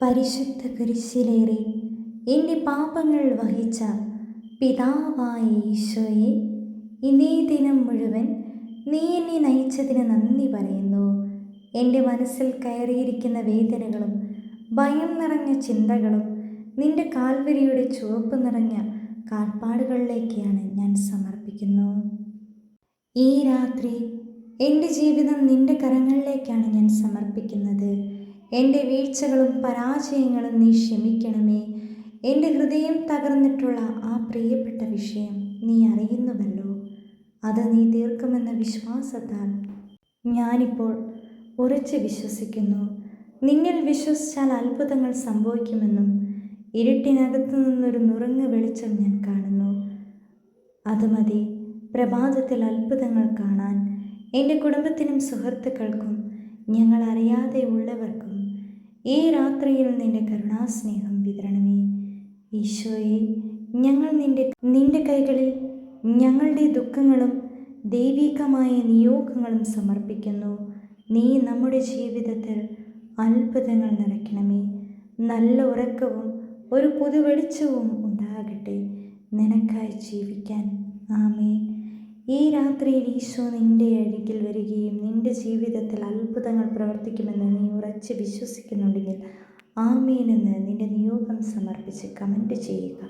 പരിശുദ്ധ കുരിശിലേറി എന്റെ പാപങ്ങൾ വഹിച്ച പിതാവായ ഈശോയെ ഇന്നേ ദിനം മുഴുവൻ നീ എന്നെ നയിച്ചതിന് നന്ദി പറയുന്നു. എന്റെ മനസ്സിൽ കയറിയിരിക്കുന്ന വേദനകളും ഭയം നിറഞ്ഞ ചിന്തകളും നിന്റെ കാൽവരിയുടെ ചുവപ്പ് നിറഞ്ഞ കാൽപ്പാടുകളിലേക്കാണ് ഞാൻ സമർപ്പിക്കുന്നു. ഈ രാത്രി എന്റെ ജീവിതം നിന്റെ കരങ്ങളിലേക്കാണ് ഞാൻ സമർപ്പിക്കുന്നത്. എന്റെ വീഴ്ചകളും പരാജയങ്ങളും നീ ക്ഷമിക്കണമേ. എന്റെ ഹൃദയം തകർന്നിട്ടുള്ള ആ പ്രിയപ്പെട്ട വിഷയം നീ അറിയുന്നുവല്ലോ. അത് നീ തീർക്കുമെന്ന വിശ്വാസത്താൽ ഞാനിപ്പോൾ ഉറച്ച് വിശ്വസിക്കുന്നു. നിങ്ങൾ വിശ്വസിച്ചാൽ അത്ഭുതങ്ങൾ സംഭവിക്കുമെന്നും ഇരുട്ടിനകത്തു നിന്നൊരു നുറുങ്ങ് വെളിച്ചം ഞാൻ കാണുന്നു. അത് മതി. പ്രഭാതത്തിൽ അത്ഭുതങ്ങൾ കാണാൻ എന്റെ കുടുംബത്തിനും സുഹൃത്തുക്കൾക്കും ഞങ്ങൾ അറിയാതെ ഉള്ളവർക്കും ഈ രാത്രിയിൽ നിന്റെ കരുണാസ്നേഹം വിതരണമേ. ഈശോയെ ഞങ്ങൾ നിന്റെ നിന്റെ കൈകളിൽ ഞങ്ങളുടെ ദുഃഖങ്ങളും ദൈവികമായ നിയോഗങ്ങളും സമർപ്പിക്കുന്നു. നീ നമ്മുടെ ജീവിതത്തിൽ അത്ഭുതങ്ങൾ നിറയ്ക്കണമേ. നല്ല ഉറക്കവും ഒരു പുതുവെളിച്ചവും ഉണ്ടാകട്ടെ. നിനക്കായി ജീവിക്കാൻ. ആമേ ഈ രാത്രിയിൽ ഈശോ നിന്റെ അരികിൽ വരികയും നിന്റെ ജീവിതത്തിൽ അത്ഭുതങ്ങൾ പ്രവർത്തിക്കുമെന്ന് നീ ഉറച്ച് വിശ്വസിക്കുന്നുണ്ടെങ്കിൽ ആമേനെന്ന് നിന്റെ നിയോഗം സമർപ്പിച്ച് കമന്റ് ചെയ്യുക.